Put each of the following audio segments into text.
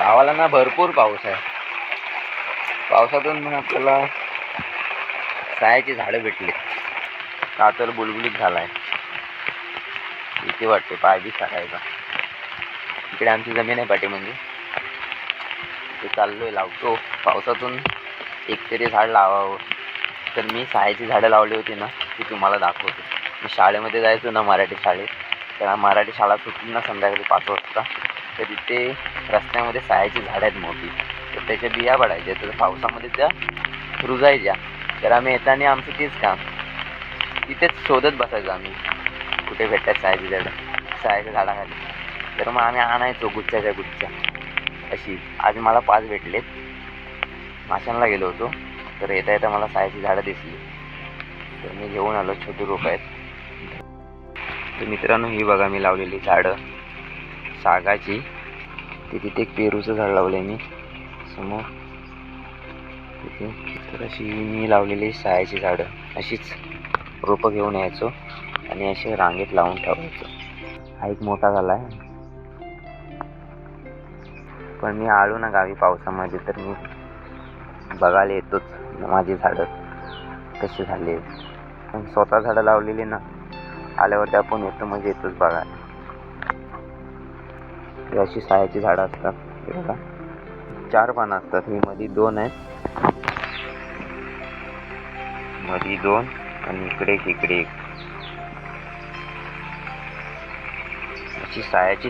गावाला ना भरपूर पाऊस आहे. पावसातून मग आपल्याला सायाची झाडं भेटली. का तर बुलबुलीत आहे भीती वाटते पाय बी सारायचा इकडे आमची जमीन आहे पाठी म्हणजे ते चाललोय लावतो. पावसातून एक तरी झाड लावावं. तर मी सायाची झाडं लावली होती ना ती तुम्हाला दाखवतो. मी शाळेमध्ये जायचो ना मराठी शाळेत. तर मराठी शाळा सुटली ना संध्याकाळी पाच वाजता. तर तिथे रस्त्यामध्ये सायाची झाडं आहेत मोठी. तर त्याच्या बिया पडायच्या. तर पावसामध्ये त्या रुजायच्या. तर आम्ही येताना आमचं तेच काम. तिथेच शोधत बसायचो आम्ही. कुठे भेटतात सायाची झाडं? सायाच्या झाडाखाली. तर मग आम्ही आणायचो गुच्छाच्या गुच्छा. अशी. आज मला पाच भेटलेत. माशांना गेलो होतो. तर येता येता मला सायाची झाडं दिसली. तर मी घेऊन आलो. छोटे रोप आहेत. तर मित्रांनो ही बघा मी लावलेली झाडं. सागाची. ते तिथे एक पेरूचं झाड लावलं आहे मी. समोर. तिथे तर अशी मी लावलेली सायाची झाडं. अशीच रोपं घेऊन यायचो आणि असे रांगेत लावून ठेवायचो. हा एक मोठा झाला आहे. पण मी आलो ना गावी पावसामध्ये तर मी बघायला येतोच माझी झाडं कशी झाली पण स्वतः झाडं लावलेली ना आल्यावरती आपण येतो म्हणजे येतोच बघायला. ही अशी सायाची झाडं असतात. हे बघा चार पानं असतात. ही मध्ये दोन आहेत. मध्ये दोन आणि इकडे एक इकडे एक. अशी सायाची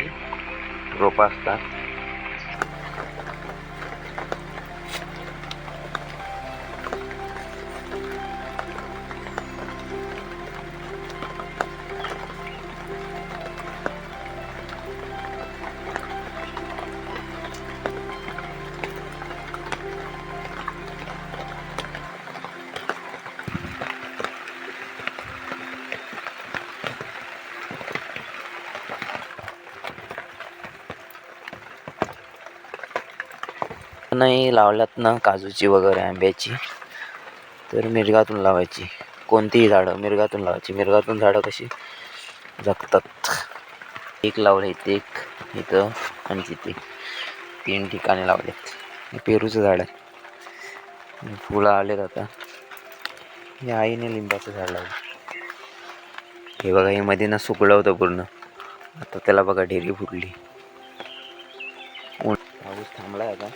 रोपं असतात. नाही लावल्यात ना काजूची वगैरे आंब्याची. तर मिरगातून लावायची. कोणतीही झाडं मिरगातून लावायची. मिरगातून झाडं कशी जगतात. एक लावलं इथे एक इथं आणि तिथे. तीन ठिकाणी लावलेत. हे पेरूचं झाड आहे. फुलं आलेत आता. हे आईने लिंबाचं झाड लावलं. हे बघा हे मध्ये ना सुकलं होतं पूर्ण. आता त्याला बघा ढेरी फुटली. ऊन पाऊस थांबलाय आता.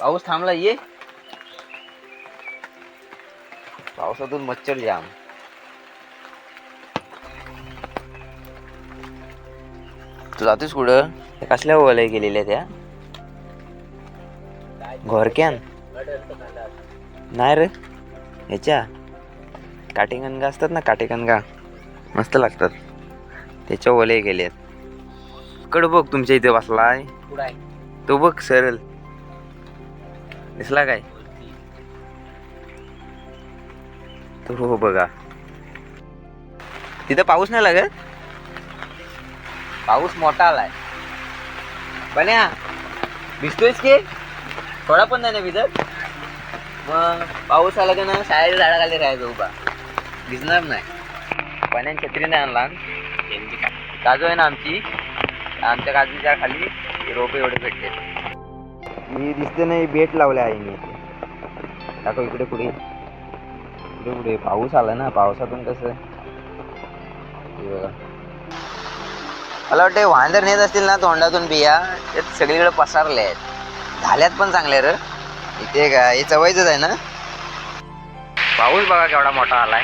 पाऊस थांबला ये. पावसातून मच्छर जाम. तू जातोस कुठं? त्या कसल्या ओलाय गेलेल्या त्या? घोरक्यान? नाही रे. ह्याच्या काटेकनगा असतात ना काटेकनगा मस्त लागतात. त्याच्या ओले गेलेत कड बघ तुमच्या इथे बसलाय. तो बघ सरळ दिसला काय? तर हो, हो बघा. तिथं पाऊस नाही लागत? पाऊस मोठा आलाय. बन्या भिजतोयस की? थोडा पण नाही ना भिजत? मग पाऊस आला की ना शाळेच्या झाडाखाली राहायचं उभा. भिजणार नाही. पाण्याने छत्री नाही आणला. काजू आहे ना आमची? आमच्या काजूच्या खाली. रोपे एवढे भेटते मी दिसते नाही बेट लावले आहे मी दाखव इकडे कुठे इकडे कुठे पाऊस आला ना पावसातून कसं? बघा. मला वाटते वांदर नेत असतील ना तोंडातून बिया ते सगळीकडे पसारले आहेत. झाल्यात पण चांगले र. इथे का हे चवायचंच आहे ना? पाऊस बघा केवढा मोठा आलाय.